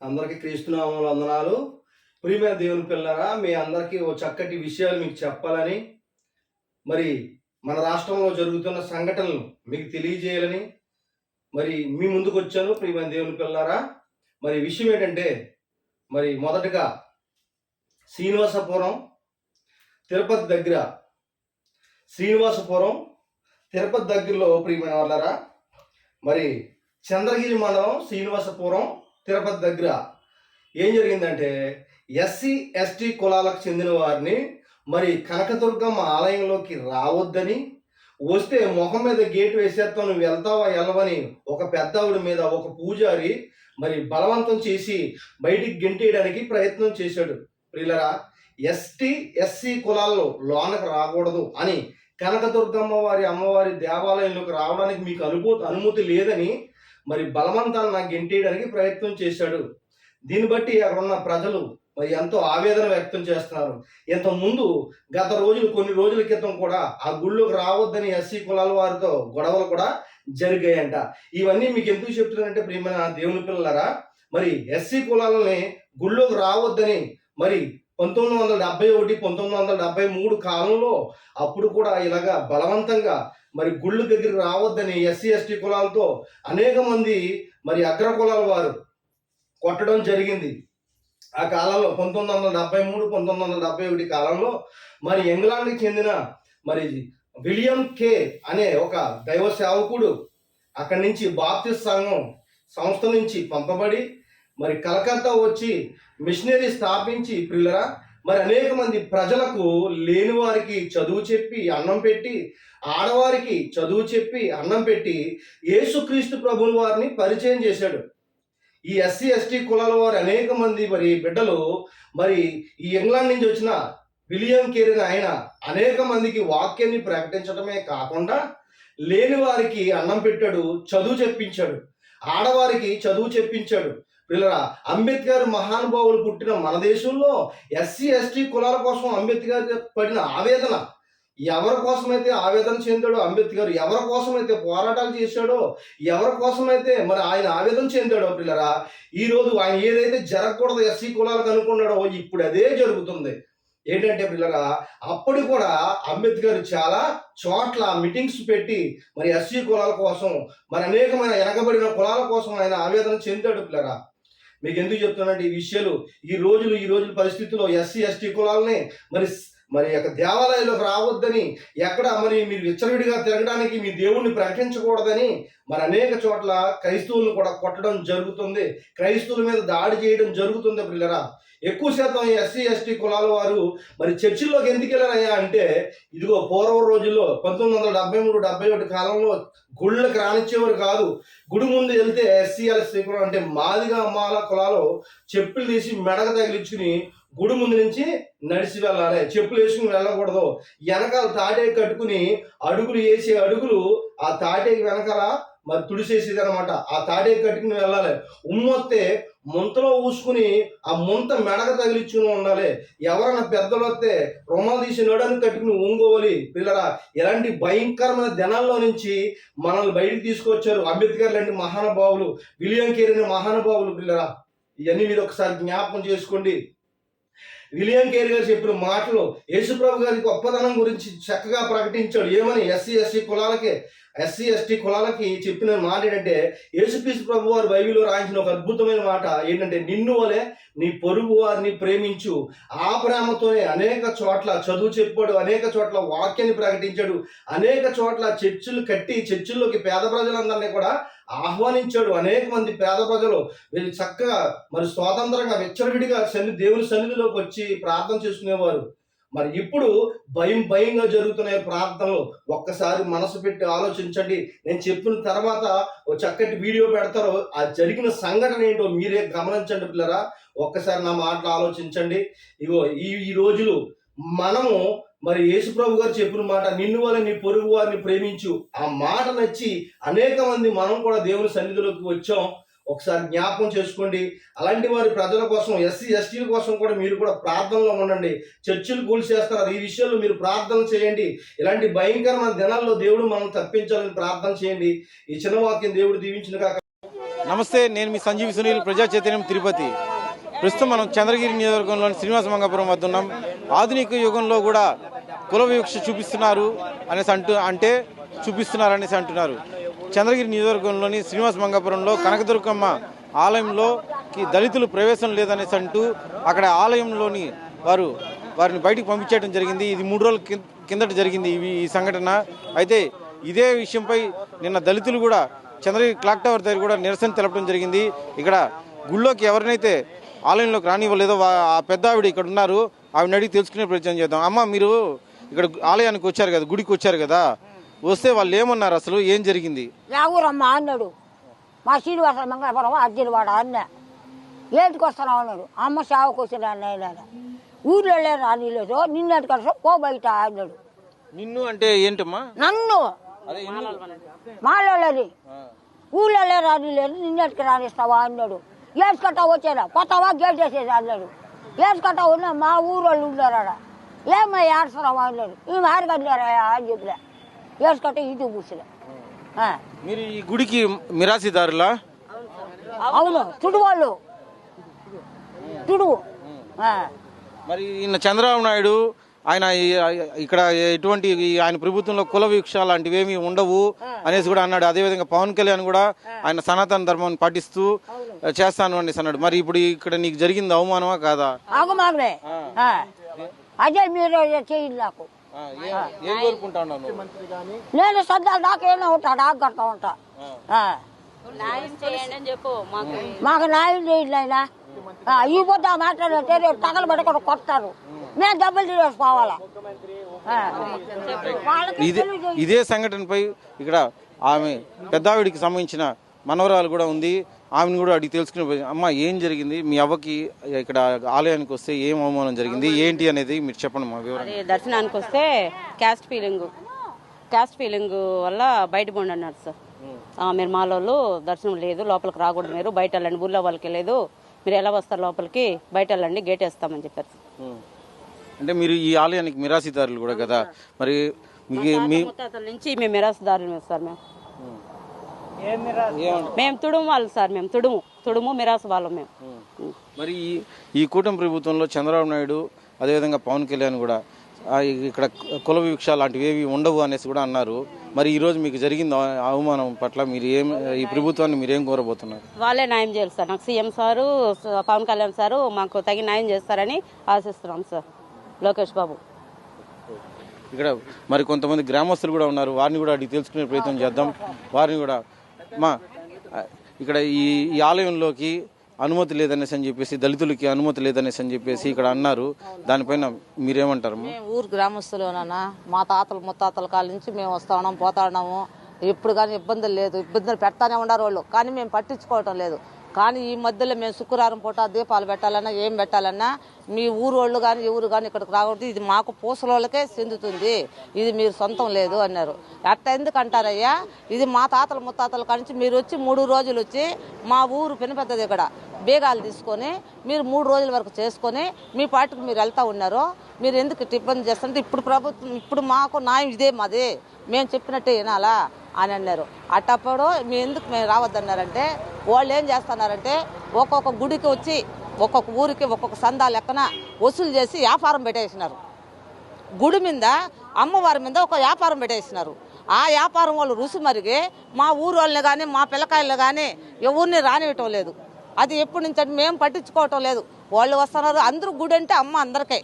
అందరికీ క్రీస్తునామములు వందనాలు. ప్రియమైన దేవుని పిల్లరా మీ అందరికీ ఓ చక్కటి విషయాలు మీకు చెప్పాలని మరి మన రాష్ట్రంలో జరుగుతున్న సంఘటనలు మీకు తెలియజేయాలని మరి మీ ముందుకు వచ్చాను ప్రియమైన దేవుని పిల్లరా. మరి విషయం ఏంటంటే మరి మొదటగా శ్రీనివాసపురం తిరుపతి దగ్గర శ్రీనివాసపురం తిరుపతి దగ్గరలో ప్రియమైన వాళ్ళరా మరి చంద్రగిరి మండలం శ్రీనివాసపురం తిరుపతి దగ్గర ఏం జరిగిందంటే ఎస్సీ ఎస్టీ కులాలకు చెందిన వారిని మరి కనకదుర్గమ్మ ఆలయంలోకి రావద్దని వస్తే ముఖం మీద గేటు వేసేస్తావు నువ్వు వెళ్తావా వెళ్ళవని ఒక పెద్దవుడి మీద ఒక పూజారి మరి బలవంతం చేసి బయటికి గెంటేయడానికి ప్రయత్నం చేశాడు. ప్రియులరా ఎస్టీ ఎస్సీ కులాల్లో లోనకు రాకూడదు అని కనకదుర్గమ్మ వారి అమ్మవారి దేవాలయంలోకి రావడానికి మీకు అనుభూతి అనుమతి లేదని మరి బలవంతాన్ని నాకు గెంటేయడానికి ప్రయత్నం చేశాడు. దీన్ని బట్టి అక్కడ ఉన్న ప్రజలు మరి ఎంతో ఆవేదన వ్యక్తం చేస్తున్నారు. ఇంతకుముందు గత రోజులు కొన్ని రోజుల క్రితం కూడా ఆ గుళ్ళోకి రావద్దని ఎస్సీ కులాల వారితో గొడవలు కూడా జరిగాయంట. ఇవన్నీ మీకు ఎందుకు చెప్తున్నారంటే ప్రియమైన దేవుని పిల్లలారా మరి ఎస్సీ కులాలని గుళ్ళోకి రావద్దని మరి పంతొమ్మిది వందల డెబ్బై ఒకటి పంతొమ్మిది వందల డెబ్బై మూడు కాలంలో అప్పుడు కూడా ఇలాగా బలవంతంగా మరి గుళ్ళు దగ్గరికి రావద్దని ఎస్సీ ఎస్టీ కులాలతో అనేక మంది మరి అగ్ర కులాల వారు కొట్టడం జరిగింది. ఆ కాలంలో పంతొమ్మిది వందల డెబ్బై మూడు పంతొమ్మిది వందల డెబ్బై ఒకటి కాలంలో మరి ఇంగ్లాండ్కి చెందిన మరి విలియం కే అనే ఒక దైవ సేవకుడు అక్కడి నుంచి బాప్తిస్ట్ సంఘం సంస్థ నుంచి పంపబడి మరి కలకత్తా వచ్చి మిషనరీ స్థాపించి పిల్లరా మరి అనేక మంది ప్రజలకు లేని వారికి చదువు చెప్పి అన్నం పెట్టి ఆడవారికి చదువు చెప్పి అన్నం పెట్టి యేసుక్రీస్తు ప్రభుల వారిని పరిచయం చేశాడు. ఈ ఎస్సీ ఎస్టీ కులాల వారు అనేక మంది మరి బిడ్డలు మరి ఈ ఇంగ్లాండ్ నుంచి వచ్చిన విలియం కేరిన ఆయన అనేక మందికి వాక్యాన్ని ప్రకటించడమే కాకుండా లేని వారికి అన్నం పెట్టాడు చదువు చెప్పించాడు. ఆడవారికి చదువు చెప్పించాడు. పిల్లరా అంబేద్కర్ మహానుభావులు పుట్టిన మన దేశంలో ఎస్సీ ఎస్టీ కులాల కోసం అంబేద్కర్ పడిన ఆవేదన. ఎవరి కోసమైతే ఆవేదన చెందాడో అంబేద్కర్ ఎవరి కోసమైతే పోరాటాలు చేశాడో ఎవరి కోసమైతే మరి ఆయన ఆవేదన చెందాడో పిల్లరా ఈ రోజు ఆయన ఏదైతే జరగకూడదు ఎస్సీ కులాలకు అనుకున్నాడో ఇప్పుడు అదే జరుగుతుంది. ఏంటంటే పిల్లరా అప్పటి కూడా అంబేద్కర్ చాలా చోట్ల మీటింగ్స్ పెట్టి మరి ఎస్సీ కులాల కోసం మరి అనేకమైన వెనకబడిన కులాల కోసం ఆయన ఆవేదన చెందాడు పిల్లరా. మీకు ఎందుకు చెప్తున్నానంటే ఈ విషయాలు ఈ రోజులు ఈ రోజుల పరిస్థితుల్లో ఎస్సీ ఎస్టీ కులాలని మరి మరి యొక్క దేవాలయంలోకి రావద్దని ఎక్కడ మరి మీరు విచ్చలవిడిగా తిరగడానికి మీ దేవుణ్ణి ప్రకటించకూడదని మరి అనేక చోట్ల క్రైస్తవులను కూడా కొట్టడం జరుగుతుంది. క్రైస్తవుల మీద దాడి చేయడం జరుగుతుంది పిల్లరా. ఎక్కువ శాతం ఎస్సీ ఎస్టీ కులాల వారు మరి చర్చిల్లోకి ఎందుకు వెళ్ళారయ్యా అంటే ఇదిగో పూర్వ రోజుల్లో పంతొమ్మిది వందల డెబ్బై మూడు డెబ్బై ఒకటి కాలంలో గుళ్ళకి రానిచ్చేవారు కాదు. గుడి ముందు వెళ్తే ఎస్సీ ఎస్టీ కులం అంటే మాదిగా అమ్మాల కులాలు చెప్పులు తీసి మెడక తగిలించుకుని గుడి ముందు నుంచి నడిచి వెళ్ళాలి. చెప్పులు వేసుకుని వెళ్ళకూడదు. వెనకాల తాటే కట్టుకుని అడుగులు వేసే అడుగులు ఆ తాటేకి వెనకాల మరి తుడిసేసేది అనమాట ఆ తాటే కట్టుకుని వెళ్ళాలి. ఉమ్మొస్తే ముంతలో ఊసుకుని ఆ ముంత మెడక తగిలించుకుని ఉండాలి. ఎవరైనా పెద్దలు వస్తే రుమాలు తీసి నడని కట్టుకుని ఒంగోవాలి పిల్లరా ఇలాంటి భయంకరమైన దినాల్లో నుంచి మనల్ని బయటికి తీసుకొచ్చారు అంబేద్కర్ లాంటి మహానుభావులు విలియం కేరిన మహానుభావులు పిల్లరా. ఇవన్నీ మీరు ఒకసారి జ్ఞాపకం చేసుకోండి. విలియం కేర్ గారు చెప్పిన మాటలు యేసుప్రభు గారి గొప్పదనం గురించి చక్కగా ప్రకటించాడు. ఏమని? ఎస్సీ ఎస్సీ కులాలకే. ఎస్సీ ఎస్టీ కులాలకి చెప్పిన మాట ఏంటంటే యేసుక్రీస్తు ప్రభు వారు బైబిల్లో రాయించిన ఒక అద్భుతమైన మాట ఏంటంటే నిన్ను వలె నీ పొరుగు వారిని ప్రేమించు. ఆ ప్రేమతోనే అనేక చోట్ల చదువు చెప్పాడు అనేక చోట్ల వాక్యాన్ని ప్రకటించాడు అనేక చోట్ల చర్చిలు కట్టి చర్చిల్లోకి పేద ప్రజలందరినీ కూడా ఆహ్వానించాడు. అనేక మంది పేద ప్రజలు వీళ్ళు చక్కగా మరి స్వాతంత్రంగా విచ్చలవిడిగా సన్ని దేవుని సన్నిధిలోకి వచ్చి ప్రార్థన చేసుకునేవారు. మరి ఇప్పుడు భయం భయంగా జరుగుతున్న ప్రార్థనలు ఒక్కసారి మనసు పెట్టి ఆలోచించండి. నేను చెప్పిన తర్వాత ఓ చక్కటి వీడియో పెడతారో. ఆ జరిగిన సంఘటన ఏంటో మీరే గమనించండి పిల్లరా. ఒక్కసారి నా మాటలు ఆలోచించండి. ఇగో ఈ ఈ రోజులు మనము మరి యేసుప్రభు గారు చెప్పిన మాట నిన్ను వల్ల నీ పొరుగు వారిని ప్రేమించు. ఆ మాట నచ్చి అనేక మంది మనం కూడా దేవుని సన్నిధిలోకి వచ్చాం. ఒకసారి జ్ఞాపకం చేసుకోండి. అలాంటి వారి ప్రజల కోసం ఎస్సీ ఎస్టీల కోసం కూడా మీరు కూడా ప్రార్థనలో ఉండండి. చర్చిలు కూల్ ఈ విషయంలో మీరు ప్రార్థన చేయండి. ఇలాంటి భయంకరమైన దినాల్లో దేవుడు మనం తప్పించాలని ప్రార్థన చేయండి. ఈ చిన్న వాక్యం దేవుడు దీవించిన కాక నమస్తే నేను మీ సంజీవ్ సునీల్ ప్రజా చైతన్యం తిరుపతి. ప్రస్తుతం మనం చంద్రగిరి నియోజకవర్గంలోని శ్రీనివాస మంగాపురం వద్ద ఉన్నాం. ఆధునిక యుగంలో కూడా కుల వివక్ష చూపిస్తున్నారు అనేసి అంటూ అంటే చూపిస్తున్నారు అనేసి అంటున్నారు. చంద్రగిరి నియోజకవర్గంలోని శ్రీనివాస మంగాపురంలో కనకదుర్గమ్మ ఆలయంలోకి దళితులు ప్రవేశం లేదనేసి అంటూ అక్కడ ఆలయంలోని వారు వారిని బయటికి పంపించేయడం జరిగింది. ఇది మూడు రోజుల కిందట జరిగింది ఇవి ఈ సంఘటన. అయితే ఇదే విషయంపై నిన్న దళితులు కూడా చంద్రగిరి క్లాక్ టవర్ దగ్గర కూడా నిరసన తెలపడం జరిగింది. ఇక్కడ గుళ్ళోకి ఎవరినైతే ఆలయంలోకి రానివ్వలేదో ఆ పెద్ద ఆవిడ ఇక్కడ ఉన్నారు. ఆవిడని అడిగి తెలుసుకునే ప్రయత్నం చేద్దాం. అమ్మ మీరు ఇక్కడ ఆలయానికి వచ్చారు కదా గుడికి వచ్చారు కదా. వస్తే వాళ్ళు ఏమన్నారు అసలు? ఏం జరిగింది? యా ఊరమ్మా అన్నాడు. మా శ్రీనివాస మంగళపురం అర్జునవాడ అన్న. ఏంటికి వస్తున్నావు అన్నాడు. అమ్మ సేవకు వచ్చిన అన్నయ్య ఊర్లో లేరు రానిలేదు నిన్నటి కలిసి పో బయట అన్నాడు. నిన్ను అంటే ఏంటమ్మా? నన్ను. మాలోళ్ళని. ఊళ్ళో లేరు రానిలేదు నిన్నటికి రానిస్తావా అన్నాడు. ఏసుకట్టా వచ్చాడా పోతావా? గేట్ వేసేది అన్నాడు. ఏసుకట్టా ఉన్నా మా ఊరోళ్ళు ఉన్నారు ఆడ ఏమై ఏడుస్తున్నావా అన్నాడు. ఈ మారిగడ్డారా అని చెప్పలే కూర్చులే మీరు ఈ గుడికి మిరాసిదారులా? అవును తుడువాళ్ళు. తుడువు. ఆ. మరి ఈయన చంద్రబాబు నాయుడు ఆయన ఇక్కడ ఎటువంటి ఆయన ప్రభుత్వంలో కుల వీక్ష లాంటివి ఏమి ఉండవు అనేసి కూడా అన్నాడు. అదేవిధంగా పవన్ కళ్యాణ్ కూడా ఆయన సనాతన ధర్మాన్ని పాటిస్తూ చేస్తాను అనేసి అన్నాడు. మరి ఇప్పుడు ఇక్కడ నీకు జరిగింది అవమానమా కాదా? ఆ. అదే మీరు చేయండి నాకు. నేను సద్దాలు నాకేమో ఉంటాడు ఆగడతా ఉంటా. అని చెప్పు మాకు న్యాయం చేయండి ఆయన ఈ పొద్దు మాట్లాడితే రేపు తగలు పట్టుకొని కొడతారు. మేము డబ్బులు తీసుకోవాలా. ఇదే సంఘటనపై ఇక్కడ ఆమె పెద్దావిడికి సంబంధించిన మనవరాలు కూడా ఉంది. ఆమెను కూడా అడిగి తెలుసుకునే అమ్మ ఏం జరిగింది? మీ అవ్వకి ఇక్కడ ఆలయానికి వస్తే ఏం అవమానం జరిగింది? ఏంటి అనేది మీరు చెప్పండి మా వివరం దర్శనానికి వస్తే క్యాస్ట్ ఫీలింగ్. క్యాస్ట్ ఫీలింగ్ వల్ల బయట పోండి అన్నారు సార్. మీరు మా వాళ్ళు దర్శనం లేదు లోపలికి రాకూడదు మీరు. బయట వెళ్ళండి ఊళ్ళో వాళ్ళకి లేదు మీరు ఎలా వస్తారు లోపలికి? బయట వెళ్ళండి గేట్ వేస్తామని చెప్పారు. అంటే మీరు ఈ ఆలయానికి మిరాసిదారులు కూడా కదా? మరి మీకు మీ నుంచి మేము మిరాసుదారులు సార్ మేము. మేము తుడుము వాళ్ళు సార్ మేము తుడుము. తుడుము మిరాసు వాళ్ళం మేము. మరి ఈ ఈ కూటమి ప్రభుత్వంలో చంద్రబాబు నాయుడు అదేవిధంగా పవన్ కళ్యాణ్ కూడా ఇక్కడ కుల వివక్ష లాంటివి ఏవి ఉండవు అనేసి కూడా అన్నారు. మరి ఈ రోజు మీకు జరిగిన అవ- అవమానం పట్ల? మీరు ఏం ఈ ప్రభుత్వాన్ని మీరు ఏం కోరబోతున్నారు? వాళ్ళే న్యాయం చేయాలి సార్. నాకు CM sir Pawan Kalyan sir మాకు తగిన న్యాయం చేస్తారని ఆశిస్తున్నాం సార్. లోకేష్ బాబు. ఇక్కడ మరి కొంతమంది గ్రామస్తులు కూడా ఉన్నారు. వారిని కూడా అడిగి తెలుసుకునే ప్రయత్నం చేద్దాం. వారిని కూడా మా ఇక్కడ ఈ ఆలయంలోకి అనుమతి లేదనేసి అని చెప్పేసి దళితులకి అనుమతి లేదనేసి అని చెప్పేసి ఇక్కడ అన్నారు. దానిపైన మీరేమంటారు ఊరు గ్రామస్తులోనన్నా మా తాతలు ముత్తాతల కాల నుంచి మేము వస్తా ఉన్నాం పోతా ఉన్నాము. ఇప్పుడు కానీ ఇబ్బందులు లేదు. ఇబ్బందులు పెడతానే ఉన్నారు వాళ్ళు. కానీ మేము పట్టించుకోవటం లేదు. కానీ ఈ మధ్యలో మేము శుక్రవారం పూట దీపాలు పెట్టాలన్నా ఏం పెట్టాలన్నా మీ ఊరు వాళ్ళు కానీ ఎవరు కానీ ఇక్కడికి రాకూడదు. ఇది మాకు పూసలోళ్ళకే చెందుతుంది. ఇది మీరు సొంతం లేదు అన్నారు. అట్ట ఎందుకు అంటారయ్యా ఇది మా తాతల ముత్తాతల కానించి మీరు వచ్చి మూడు రోజులు వచ్చి మా ఊరు పెద్దది ఇక్కడ. బీగాలు తీసుకొని మీరు మూడు రోజుల వరకు చేసుకొని మీ పాటికి మీరు వెళ్తా ఉన్నారు. మీరు ఎందుకు టిఫిన్ ఇబ్బంది చేస్తుంటే ఇప్పుడు ప్రభుత్వం ఇప్పుడు మాకు న్యాయం ఇదే మాది. మేము చెప్పినట్టే వినాలా? అని అన్నారు. అట్టప్పుడు మీ ఎందుకు మేము రావద్దన్నారంటే వాళ్ళు ఏం చేస్తున్నారంటే ఒక్కొక్క గుడికి వచ్చి ఒక్కొక్క ఊరికి ఒక్కొక్క సందా లెక్కన వసూలు చేసి వ్యాపారం పెట్టేసినారు. గుడి మీద అమ్మవారి మీద ఒక వ్యాపారం పెట్టేసినారు. ఆ వ్యాపారం వాళ్ళు రుచి మరిగి మా ఊరు వాళ్ళని కానీ మా పిల్లకాయలు కానీ ఎవరిని రానివ్వటం లేదు. అది ఎప్పటి నుంచి అంటే మేము పట్టించుకోవటం లేదు. వాళ్ళు వస్తున్నారు అందరూ గుడి అంటే అమ్మ అందరికీ.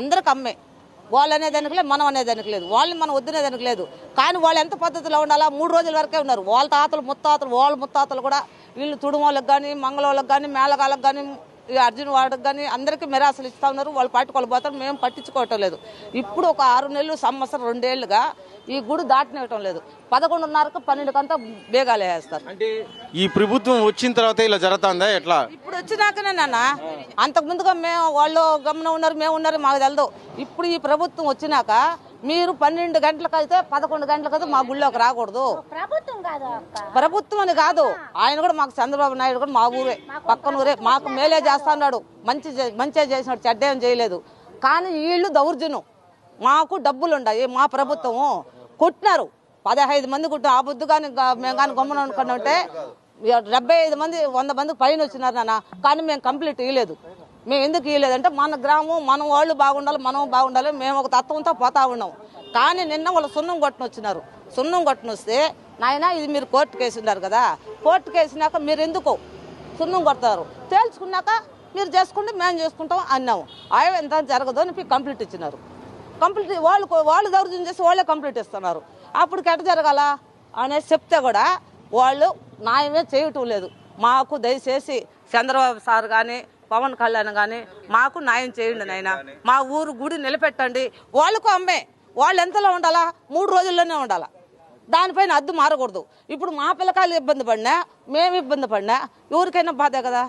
అందరికి అమ్మే. వాళ్ళు అనేదానికి లేదు మనం అనేదానికి లేదు. వాళ్ళని మనం వద్దనేదానికి లేదు. కానీ వాళ్ళు ఎంత పద్ధతిలో ఉండాలా? మూడు రోజుల వరకే ఉన్నారు. వాళ్ళ తాతలు ముత్తాతలు వాళ్ళ ముత్తాతలు కూడా వీళ్ళు తుడుమోళ్ళకి కానీ మంగళోళ్ళకి కానీ మేళగాళ్ళకి కానీ ఈ అర్జున్ వాడికి కానీ అందరికీ మిరాసులు ఇస్తా ఉన్నారు. వాళ్ళు పట్టుకొని పోతారు. మేము పట్టించుకోవటం లేదు. ఇప్పుడు ఒక ఆరు నెలలు సంవత్సరం రెండేళ్ళుగా ఈ గుడి దాటనివ్వటం లేదు. పదకొండున్నరకు పన్నెండుకంతా బేగాలు వేస్తారు అంటే ఈ ప్రభుత్వం వచ్చిన తర్వాత ఇలా జరుగుతుందా? ఎట్లా? ఇప్పుడు వచ్చినాకనే నాన్న. అంతకు ముందుగా మేము వాళ్ళు గమనం ఉన్నారు మేము ఉన్నారు మాకు తెలదు. ఇప్పుడు ఈ ప్రభుత్వం వచ్చినాక మీరు పన్నెండు గంటలకైతే పదకొండు గంటలకైతే మా గుళ్ళోకి రాకూడదు. ప్రభుత్వం కాదు అక్క? ప్రభుత్వం అని కాదు. ఆయన కూడా మాకు చంద్రబాబు నాయుడు కూడా మా ఊరే పక్కన ఊరే. మాకు మేలే చేస్తున్నాడు. మంచి చే- మంచిగా చేసినాడు చెడ్డేం చేయలేదు. కానీ వీళ్ళు దౌర్జన్యం. మాకు డబ్బులు ఉన్నాయి మా ప్రభుత్వము. కొట్టినారు. పదహైదు మంది కొట్టిన ఆ బుద్ధు కానీ మేము కానీ గమ్మున అనుకుని ఉంటే డెబ్బై ఐదు మంది వంద మందికి పైన వచ్చినారు నాన్న. కానీ మేము కంప్లీట్ ఇవ్వలేదు మేము ఎందుకు ఇవ్వలేదంటే మన గ్రామం మన వాళ్ళు బాగుండాలి మనం బాగుండాలి మేము ఒక తత్వంతో పోతా ఉన్నాం. కానీ నిన్న వాళ్ళు సున్నం కొట్టుని వచ్చినారు. సున్నం కొట్టుని వస్తే నాయన ఇది మీరు కోర్టుకు వేసినారు ఉన్నారు కదా. కోర్టుకు వేసినాక మీరు ఎందుకు సున్నం కొడతారు? తేల్చుకున్నాక మీరు చేసుకుంటే మేము చేసుకుంటాం అన్నాము అవి ఎంత జరగదు అని కంప్లీట్ ఇచ్చినారు. కంప్లీట్ వాళ్ళు వాళ్ళు దౌర్జన్యం చేసి వాళ్ళే కంప్లీట్ ఇస్తున్నారు. అప్పుడు ఎట్ట జరగాల? అనేసి చెప్తే కూడా వాళ్ళు న్యాయమే చేయటం లేదు. మాకు దయచేసి చంద్రబాబు సార్ కానీ పవన్ కళ్యాణ్ కానీ మాకు న్యాయం చేయండి నాయన. మా ఊరు గుడి నిలబెట్టండి. వాళ్ళకు అమ్మే. వాళ్ళు ఎంతలో ఉండాలా? మూడు రోజుల్లోనే ఉండాలా? దానిపైన అద్దు మారకూడదు. ఇప్పుడు మా పిల్లకాయలు ఇబ్బంది పడినా మేము ఇబ్బంది పడినా ఎవరికైనా బాధే కదా?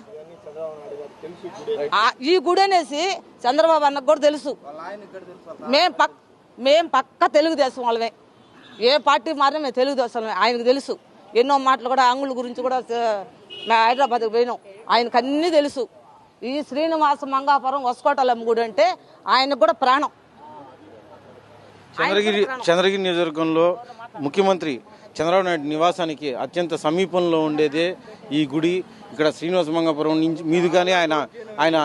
ఈ గుడి అనేసి చంద్రబాబు అన్నకు కూడా తెలుసు. మేం పక్ మేం పక్క తెలుగుదేశం వాళ్ళమే. ఏ పార్టీ మారినా మేము తెలుగుదేశం ఆయనకు తెలుసు. ఎన్నో మాటలు కూడా అంగుల గురించి కూడా హైదరాబాద్కి పోయినాం. ఆయనకు అన్నీ తెలుసు. ఈ శ్రీనివాస మంగాపురం వసుకోటలమ్మ గుడి అంటే ఆయనకు కూడా ప్రాణం. చంద్రగిరి చంద్రగిరి నియోజకవర్గంలో ముఖ్యమంత్రి చంద్రబాబు నాయుడు నివాసానికి అత్యంత సమీపంలో ఉండేదే ఈ గుడి. ఇక్కడ శ్రీనివాస మంగాపురం నుంచి మీదుగానే ఆయన ఆయన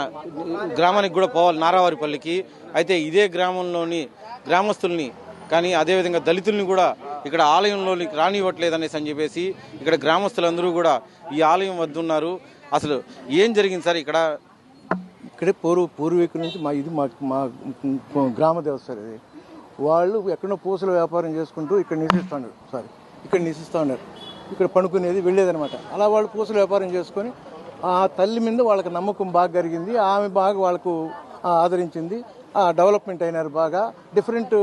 గ్రామానికి కూడా పోవాలి నారావారిపల్లికి. అయితే ఇదే గ్రామంలోని గ్రామస్తుల్ని కానీ అదేవిధంగా దళితుల్ని కూడా ఇక్కడ ఆలయంలోనికి రానివ్వట్లేదనేసి అని చెప్పేసి ఇక్కడ గ్రామస్తులందరూ కూడా ఈ ఆలయం వద్ద ఉన్నారు అసలు ఏం జరిగింది సార్ ఇక్కడ? ఇక్కడే పూర్వ పూర్వీకుల నుంచి మా ఇది మా మా గ్రామ దేవస్థానం ఇది. వాళ్ళు ఎక్కడో పూసల వ్యాపారం చేసుకుంటూ ఇక్కడ నివసిస్తున్నారు సారీ. ఇక్కడ నివసిస్తూ ఉన్నారు ఇక్కడ పనుకునేది వెళ్ళేదనమాట అలా వాళ్ళు పూసల వ్యాపారం చేసుకొని ఆ తల్లి మీద వాళ్ళకి నమ్మకం బాగా కలిగింది. ఆమె బాగా వాళ్ళకు ఆ, ఆదరించింది. డెవలప్మెంట్ అయినారు బాగా. డిఫరెంట్